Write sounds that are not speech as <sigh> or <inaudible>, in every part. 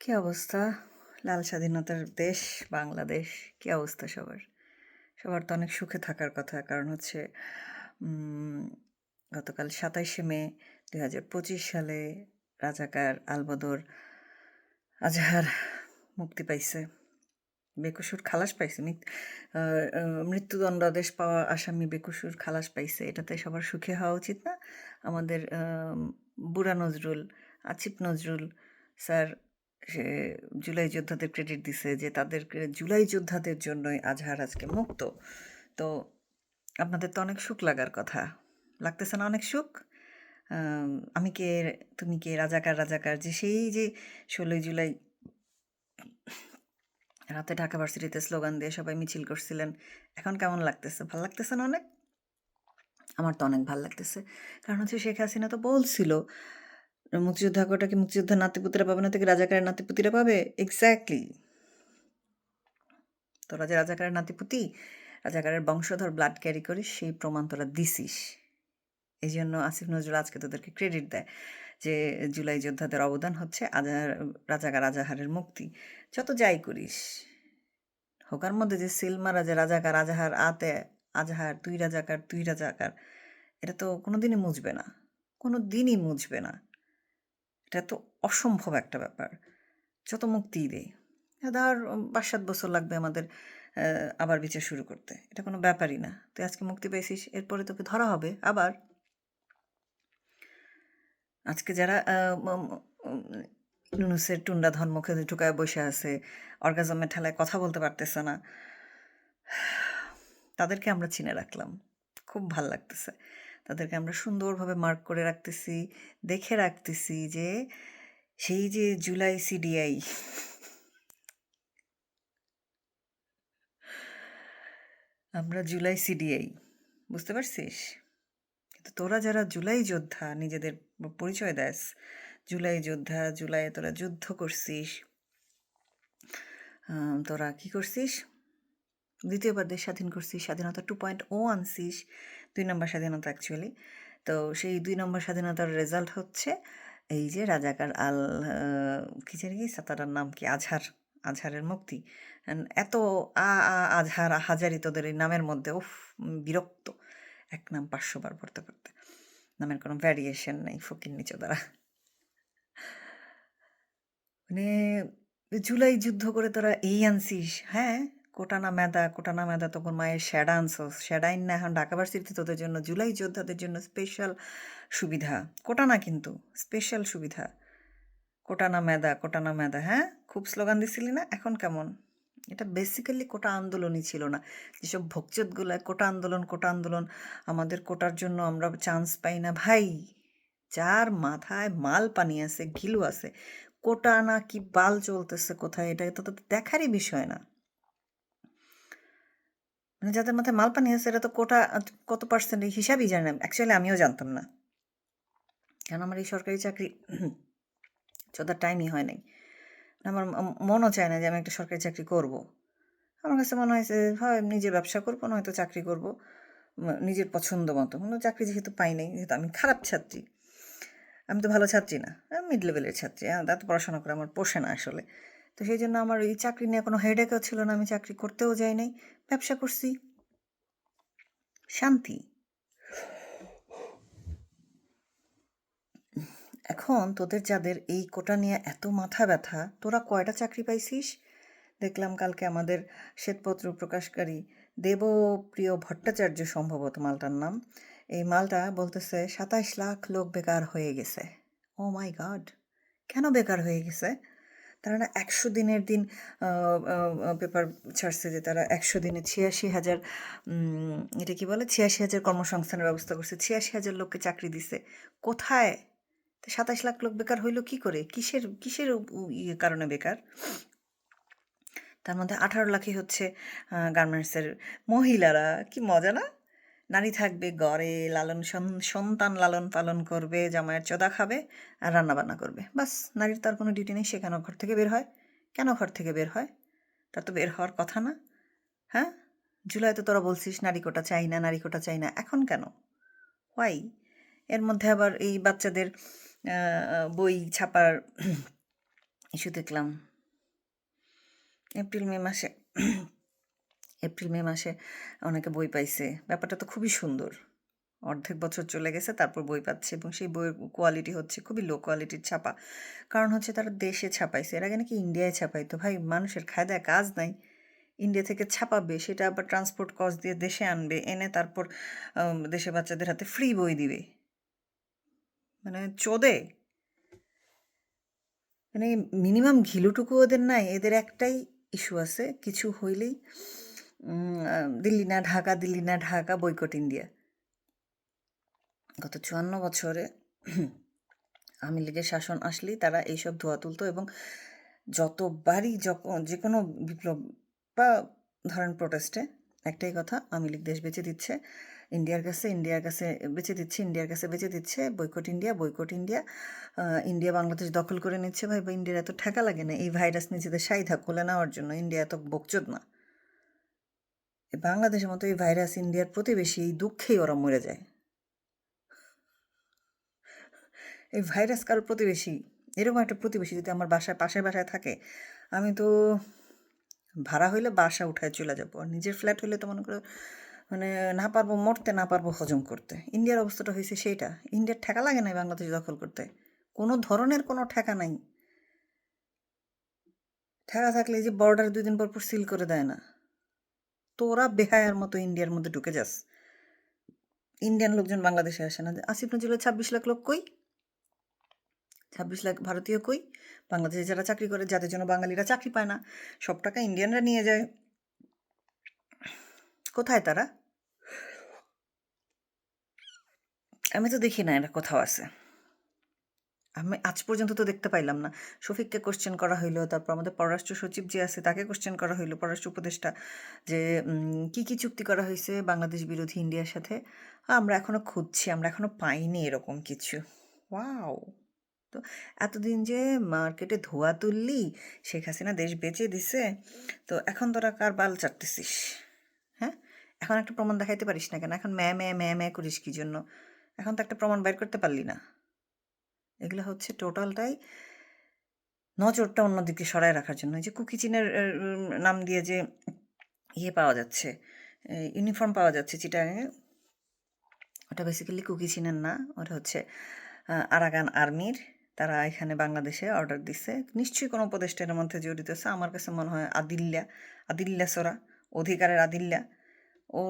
কী অবস্থা? লাল স্বাধীনতার দেশ বাংলাদেশ কী অবস্থা সবার? সবার তো অনেক সুখে থাকার কথা। কারণ হচ্ছে গতকাল সাতাইশে মে দুই হাজার পঁচিশ সালে রাজাকার আলবদর আজহার মুক্তি পাইছে। বেকসুর খালাস পাইছে। মৃত্যুদণ্ডাদেশ পাওয়া আসামি বেকসুর খালাস পাইছে। এটাতে সবার সুখে হওয়া উচিত না? আমাদের আম, বুড়া নজরুল আসিফ নজরুল স্যার সে জুলাই যোদ্ধাদের ক্রেডিট দিছে যে তাদের জুলাই যোদ্ধাদের জন্যই আজহার আজকে মুক্ত। তো আপনাদের তো অনেক সুখ লাগার কথা। লাগতেছে না অনেক সুখ? আমি কে তুমি কে, রাজাকার রাজাকার, যে সেই যে ষোলোই জুলাই রাতে ঢাকা ভার্সিটিতে স্লোগান দিয়ে সবাই মিছিল করছিলেন, এখন কেমন লাগতেছে? ভালো লাগতেছে না অনেক? আমার তো অনেক ভালো লাগতেছে। কারণ হচ্ছে শেখ হাসিনা তো বলছিল মুক্তিযোদ্ধা কোটা কি মুক্তিযোদ্ধার নাতিপুতিরা পাবে না থেকে রাজাকারের নাতিপুতিরা পাবে? এক্স্যাক্টলি তোরা যে রাজাকারের নাতিপুতি রাজাকারের বংশধর ব্লাড ক্যারি করিস সেই প্রমাণ তোরা দিছিস। এই জন্য আসিফ নজরুল আজকে তোদেরকে ক্রেডিট দেয় যে জুলাই যোদ্ধাদের অবদান হচ্ছে আজাহার, রাজাকার আজাহারের মুক্তি। যত যাই করিস, হোকার মধ্যে যে সিল মারা যে রাজাকার আজাহার, আতে আজাহার, তুই রাজাকার তুই রাজাকার, এটা তো কোনো দিনই মুছবে না। কোনো দিনই মুছবে না। এটা তো অসম্ভব একটা ব্যাপার। যত মুক্তিই দেয় ধর পাঁচ সাত বছর লাগবে আমাদের আবার বিচার শুরু করতে। এটা কোনো ব্যাপারই না। তুই আজকে মুক্তি পেয়েছিস, এরপরে তোকে ধরা হবে, আবার। আজকে যারা নুনুসের টুন্ডা ধন মুখে ঢুকায় বসে আছে অর্গাজমের ঠেলায় কথা বলতে পারতেছে না, <sighs> তাদেরকে আমরা চিনে রাখলাম। খুব ভালো লাগতেছে। তাদেরকে আমরা সুন্দরভাবে মার্ক করে রাখতেছি, দেখে রাখতেছি যে সেই যে জুলাই সিডিআই আমরা জুলাই সিডিআই বুঝতে পারছিস? কিন্তু তোরা যারা জুলাই যোদ্ধা নিজেদের পরিচয় দেস, জুলাই যোদ্ধা জুলাইয়ে তোরা যুদ্ধ করছিস তোরা কি করছিস? দ্বিতীয়বার দেশ স্বাধীন করছিস, স্বাধীনতা টু পয়েন্ট ও আনছিস দুই নম্বর স্বাধীনতা অ্যাকচুয়ালি তো সেই দুই নম্বর স্বাধীনতার রেজাল্ট হচ্ছে এই যে রাজাকার আল আহ, কি জানি কি তার নাম কি? আজহার আজহারের মুক্তি। এত আ আজহার হাজারি তোদের এই নামের মধ্যে উফ বিরক্ত। এক নাম পাঁচশো বার পড়তে পড়তে। নামের কোনো ভ্যারিয়েশন নেই ফকির নিচে দ্বারা মানে জুলাই যুদ্ধ করে তোরা এই আনছিস হ্যাঁ? কোটানা মেদা কোটানা মেদা তখন মায়ের শ্যাডা আনছস শ্যাডাইন না এখন ঢাকা ভার্সিটিতে তোদের জন্য, জুলাই যোদ্ধাদের জন্য স্পেশাল সুবিধা। কোটানা কিন্তু স্পেশাল সুবিধা। কোটানা মেদা কোটানা মেদা হ্যাঁ? খুব স্লোগান দিছিলি না? এখন কেমন? এটা বেসিক্যালি কোটা আন্দোলনই ছিল না। যেসব ভোগচোদগুলো, কোটা আন্দোলন কোটা আন্দোলন, আমাদের কোটার জন্য আমরা চান্স পাই না। ভাই, যার মাথায় মাল পানি আছে, ঘিলু আছে কোটা না কি বাল চলতেছে কোথায়? এটা তো দেখারই বিষয় না। মানে যাদের মাথায় মাল পানি আছে এটা তো কোটা কত পার্সেন্ট হিসাবই জানে না। অ্যাকচুয়ালি আমিও জানতাম না। কারণ আমার এই সরকারি চাকরি <clears throat> চোদার টাইমই হয় নাই। আমার মনও চায় না যে আমি একটা সরকারি চাকরি করব। আমার কাছে মনে হয়েছে হয় নিজের ব্যবসা করব, নয়তো চাকরি করব। নিজের পছন্দ মতো। কোনো চাকরি যেহেতু পাই নাই, যেহেতু আমি খারাপ ছাত্রী, আমি তো ভালো ছাত্রী না। মিড লেভেলের ছাত্রী হ্যাঁ এত পড়াশোনা করে আমার পোষে না আসলে। তো সেই জন্য আমার এই চাকরি নিয়ে কোনো হেডেকও ছিল না, আমি চাকরি করতেও যাই নাই। ব্যবসা করছি। শান্তি। এখন তোদের যাদের এই কোটা নিয়ে এত মাথা ব্যথা, তোরা কয়টা চাকরি পাইছিস? দেখলাম কালকে আমাদের শ্বেতপত্র প্রকাশকারী দেবপ্রিয় ভট্টাচার্য সম্ভবত মালটার নাম। এই মালটা বলতেছে, সাতাইশ লাখ লোক বেকার হয়ে গেছে। ও মাই গড কেন বেকার হয়ে গেছে? তারা না একশো দিনের দিন পেপার ছাড়ছে যে তারা একশো দিনে ছিয়াশি হাজার এটা কি বলে? ছিয়াশি হাজার কর্মসংস্থানের ব্যবস্থা করছে। ছিয়াশি হাজার লোককে চাকরি দিছে। কোথায়? সাতাশ লাখ লোক বেকার হইল কি করে? কিসের কিসের ইয়ে কারণে বেকার? তার মধ্যে আঠারো লাখই হচ্ছে গার্মেন্টসের মহিলারা। কি মজা না? নারী থাকবে গড়ে লালন সন- সন্তান লালন পালন করবে, জামাইয়ের চোদা খাবে আর রান্নাবান্না করবে। বাস নারীর তার কোনো ডিউটি নেই, সে কেন ঘর থেকে বের হয়? কেন ঘর থেকে বের হয়? তা তো বের হওয়ার কথা না। হ্যাঁ? জুলাইতে তোরা বলছিস নারী কোটা চাই না, নারী কোটা চাই না, এখন কেন? হোয়াই এর মধ্যে আবার এই বাচ্চাদের বই ছাপার ইস্যু দেখলাম। এপ্রিল, মে মাসে এপ্রিল, মে মাসে অনেকে বই পাইছে। ব্যাপারটা তো খুবই সুন্দর। অর্ধেক বছর চলে গেছে, তারপর বই পাচ্ছে এবং সেই বইয়ের কোয়ালিটি হচ্ছে খুবই লো কোয়ালিটির ছাপা। কারণ হচ্ছে তারা দেশে ছাপাইছে, এর আগে নাকি ইন্ডিয়ায় ছাপাইতো। ভাই, মানুষের খায়দায় কাজ নাই। ইন্ডিয়া থেকে ছাপাবে, সেটা আবার ট্রান্সপোর্ট কস্ট দিয়ে দেশে আনবে, এনে তারপর দেশে বাচ্চাদের হাতে ফ্রি বই দিবে। মানে চোদে। মানে মিনিমাম ঘিলুটুকু ওদের নাই, এদের একটাই ইস্যু আছে, কিছু হইলেই দিল্লি না ঢাকা, দিল্লি না ঢাকা বৈকট ইন্ডিয়া গত চুয়ান্ন বছরে <clears throat> আওয়ামী লীগের শাসন আসলেই তারা এইসব ধোয়া তুলতো এবং যতবারই যখন যে কোনো বিপ্লব বা ধরেন প্রোটেস্টে একটাই কথা, আওয়ামী লীগ দেশ বেঁচে দিচ্ছে ইন্ডিয়ার কাছে ইন্ডিয়ার কাছে বেঁচে দিচ্ছে ইন্ডিয়ার কাছে বেঁচে দিচ্ছে boycott India boycott India India Bangladesh দখল করে নিচ্ছে ভাই, বা ইন্ডিয়ার এত ঠেকা লাগে না, এই ভাইরাস নিজেদের সাইধা খুলে নেওয়ার জন্য ইন্ডিয়া এত বকচোদ না। বাংলাদেশের মতো এই ভাইরাস ইন্ডিয়ার প্রতিবেশী এই দুঃখেই ওরা মরে যায়। এই ভাইরাস কার প্রতিবেশী? এরকম একটা প্রতিবেশী যদি আমার বাসায় পাশের বাসায় থাকে, আমি তো ভাড়া হইলে বাসা উঠায় চলে যাব। আর নিজের ফ্ল্যাট হইলে তো মনে করো মানে না পারব মরতে, না পারব হজম করতে। ইন্ডিয়ার অবস্থাটা হয়েছে সেইটা। ইন্ডিয়ার ঠেকা লাগে না বাংলাদেশ দখল করতে। কোনো ধরনের কোনো ঠেকা নাই। ঠেকা থাকলে যে বর্ডার দুই দিন পর পর সিল করে দেয় না। তোরা বেহায়ার মতো ইন্ডিয়ার মধ্যে ঢুকে যাস। ইন্ডিয়ান লোকজন বাংলাদেশে আসে না। আসিফ নজরুলের ছাব্বিশ লাখ লোক কই? ছাব্বিশ লাখ ভারতীয় কই? বাংলাদেশে যারা চাকরি করে, যাদের জন্য বাঙালিরা চাকরি পায় না, সব টাকা ইন্ডিয়ানরা নিয়ে যায়। কোথায় তারা? আমি তো দেখি না এটা কোথাও আছে। আমি আজ পর্যন্ত তো দেখতে পাইলাম না। শফিককে কোশ্চেন করা হইল, তারপর আমাদের পররাষ্ট্র সচিব যে আছে তাকে কোশ্চেন করা হইল, পররাষ্ট্র উপদেষ্টা, যে কি কি চুক্তি করা হয়েছে বাংলাদেশ বিরোধী ইন্ডিয়ার সাথে? আমরা এখনও খুঁজছি, আমরা এখনও পাইনি এরকম কিছু। ওয়াও তো এতদিন যে মার্কেটে ধোয়া তুললি, শেখ হাসিনা দেশ বেচে দিছে, তো এখন তোরা কার বাল চাটতেছিস? হ্যাঁ? এখন একটা প্রমাণ দেখাইতে পারিস না কেন? এখন ম্যা ম্যা ম্যা ম্যা করিস কি জন্য? এখন তো একটা প্রমাণ বের করতে পারলি না। এগুলো হচ্ছে টোটালটাই নজরটা অন্যদিকে সরায় রাখার জন্য। যে কুকি চিনের নাম দিয়ে যে ইয়ে পাওয়া যাচ্ছে ইউনিফর্ম পাওয়া যাচ্ছে চিটাগাঙে, ওটা বেসিক্যালি কুকি চিনের না, ওটা হচ্ছে আরাকান আর্মির। তারা এখানে বাংলাদেশে অর্ডার দিচ্ছে নিশ্চয়ই কোনো উপদেষ্টার মধ্যে জড়িত আছে। আমার কাছে মনে হয় আদিল্লা আদিল্লা সোরা, অধিকারের আদিল্লা ও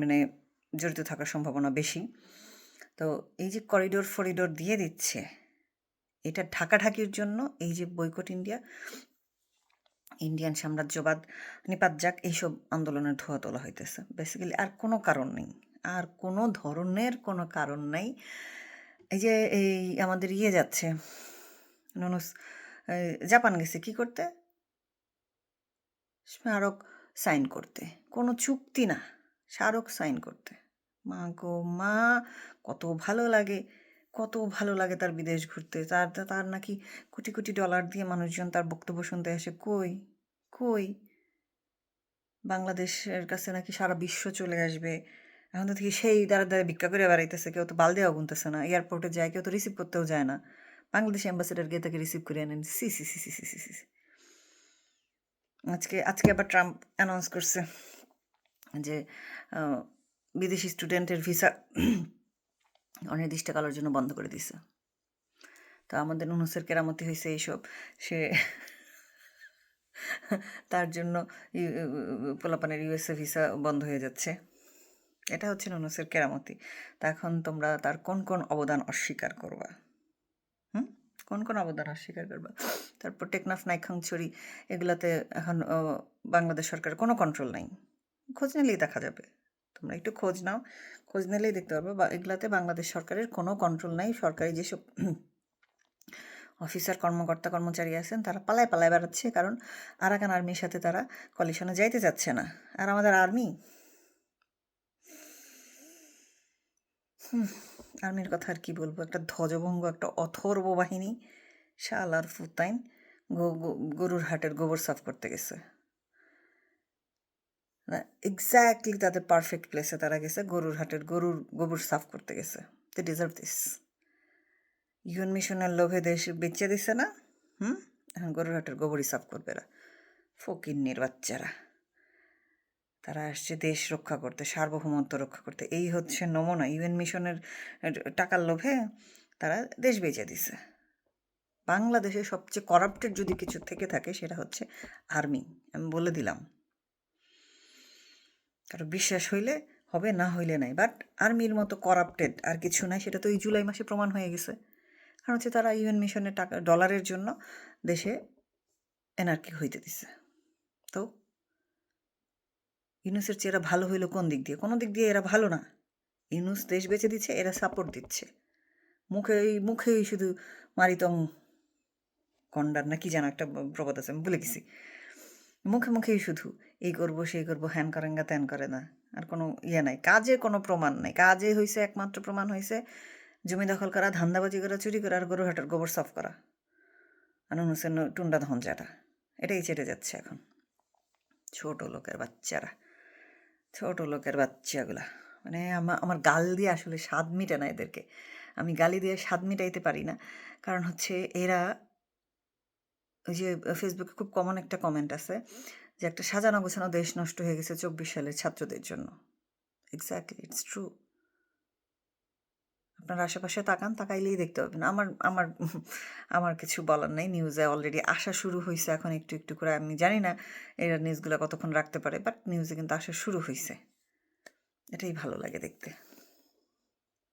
মানে জড়িত থাকার সম্ভাবনা বেশি। তো এই যে করিডোর ফরিডোর দিয়ে দিচ্ছে, এটা ঢাকাঢাকির জন্য এই যে বৈকট ইন্ডিয়া, ইন্ডিয়ান সাম্রাজ্যবাদ, নিপাত যাক, এইসব আন্দোলনের ধোয়া তোলা হইতেছে। বেসিক্যালি আর কোনো কারণ নেই, আর কোনো ধরনের কোনো কারণ নাই। এই যে এই আমাদের ইয়ে যাচ্ছে, নুনুস জাপান গেছে কি করতে? স্মারক সাইন করতে। কোনো চুক্তি না, স্মারক সাইন করতে। মা গো, মা, কত ভালো লাগে, কত ভালো লাগে তার বিদেশ ঘুরতে। তার তার নাকি কোটি কোটি ডলার দিয়ে মানুষজন তার বক্তব্য শুনতে আসে। কই কই? বাংলাদেশের কাছে নাকি সারা বিশ্ব চলে আসবে। এখন তো দেখি সেই দ্বারা দ্বারা ভিক্ষা করে বেড়াইতেছে, কেউ তো বাল দেওয়া গুনতেছে না। এয়ারপোর্টে যায়, কেউ তো রিসিভ করতেও যায় না। বাংলাদেশ অ্যাম্বাসেডার গিয়ে তাকে রিসিভ করে আনেন। সি সি সি সি সি সি সি আজকে আজকে আবার ট্রাম্প অ্যানাউন্স করছে যে বিদেশি স্টুডেন্টের ভিসা <clears throat> অনির্দিষ্টকালের জন্য বন্ধ করে দিছে। তো আমাদের নুনুসের কেরামতি হয়েছে এইসব। সে <laughs> তার জন্য পোলাপানের ইউএসএ ভিসা বন্ধ হয়ে যাচ্ছে। এটা হচ্ছে নুনুসের কেরামতি। তা এখন তোমরা তার কোন কোন অবদান অস্বীকার করবা? হুম? কোন কোন অবদান অস্বীকার করবা? তারপর টেকনাফ নাইখাংছড়ি এগুলাতে এখন বাংলাদেশ সরকারের কোনো কন্ট্রোল নাই। খোঁজ নিলেই দেখা যাবে। তোমরা একটু খোঁজ নাও। খোঁজ নিলেই দেখতে পারবে বা এগুলাতে বাংলাদেশ সরকারের কোনো কন্ট্রোল নাই। সরকারি যেসব <clears throat> অফিসার কর্মকর্তা, কর্মচারী আছেন, তারা পালায় পালায় বেড়াচ্ছে। কারণ আরাকান আর্মির সাথে তারা কলিশনে যাইতে যাচ্ছে না। আর আমাদের আর্মি? আর্মির কথা আর কি বলব? একটা ধ্বজভঙ্গ, একটা অথর্ব বাহিনী। শাল আর ফুতাইন গরুর হাটের গোবর সাফ করতে গেছে। এক্স্যাক্টলি তাদের পারফেক্ট প্লেসে তারা গেছে, গরুর হাটের, গরুর গোবর সাফ করতে গেছে। দে ডিজার্ভ দিস ইউএন মিশনের লোভে দেশ বেচে দিছে না, হুম? এখন গরুর হাটের গোবরই সাফ করবে এরা। ফকিন্নির বাচ্চারা। তারা আসছে দেশ রক্ষা করতে, সার্বভৌমত্ব রক্ষা করতে। এই হচ্ছে নমুনা। ইউএন মিশনের টাকার লোভে তারা দেশ বেঁচে দিছে। বাংলাদেশে সবচেয়ে করাপ্টেড যদি কিছু থেকে থাকে, সেটা হচ্ছে আর্মি আমি বলে দিলাম। কারও বিশ্বাস হইলে হবে, না হইলে নাই। বাট আর্মির মতো করাপ্টেড আর কিছু নাই, সেটা তো এই জুলাই মাসে প্রমাণ হয়ে গেছে। কারণ হচ্ছে তারা ইউএন মিশনের টাকা ডলারের জন্য দেশে এনার্কি হইতে দিছে। তো ইউনুসের চেয়ে এরা ভালো হইল কোন দিক দিয়ে? কোনো দিক দিয়ে এরা ভালো না। ইউনুস দেশ বেঁচে দিচ্ছে, এরা সাপোর্ট দিচ্ছে। মুখেই মুখেই শুধু মারিতম কন্ডার না কি যেন একটা প্রবাদ আছে, আমি বলে গেছি। মুখে মুখেই শুধু। এই করব, সেই করব, হ্যান করেন গা ত্যান করে না। আর কোনো ইয়ে নাই, কাজে কোনো প্রমাণ নাই। কাজে হয়েছে একমাত্র প্রমাণ হয়েছে জমি দখল করা, ধান্দাবাজি করা, চুরি করা, আর গরুহাটের গোবর সাফ করা। আর অনুসেন টুন্ডা ধনজাটা এটাই চেটে যাচ্ছে এখন। ছোট লোকের বাচ্চারা। ছোট লোকের বাচ্চাগুলা। মানে আমার আমার গাল দিয়ে আসলে স্বাদ মিটে না এদেরকে। আমি গালি দিয়ে স্বাদ মিটাইতে পারি না। কারণ হচ্ছে এরা ওই যে, ফেসবুকে খুব কমন একটা কমেন্ট আছে। যে একটা সাজানো গোছানো দেশ নষ্ট হয়ে গেছে চব্বিশ সালের ছাত্রদের জন্য। এক্স্যাক্টলি ইটস ট্রু আপনার আশেপাশে তাকান, তাকাইলেই দেখতে পাবেন। আমার আমার আমার কিছু বলার নেই। নিউজে অলরেডি আসা শুরু হয়েছে এখন একটু একটু করে। আমি জানি না এরা নিউজগুলো কতক্ষণ রাখতে পারে বাট নিউজে কিন্তু আসা শুরু হয়েছে এটাই ভালো লাগে দেখতে।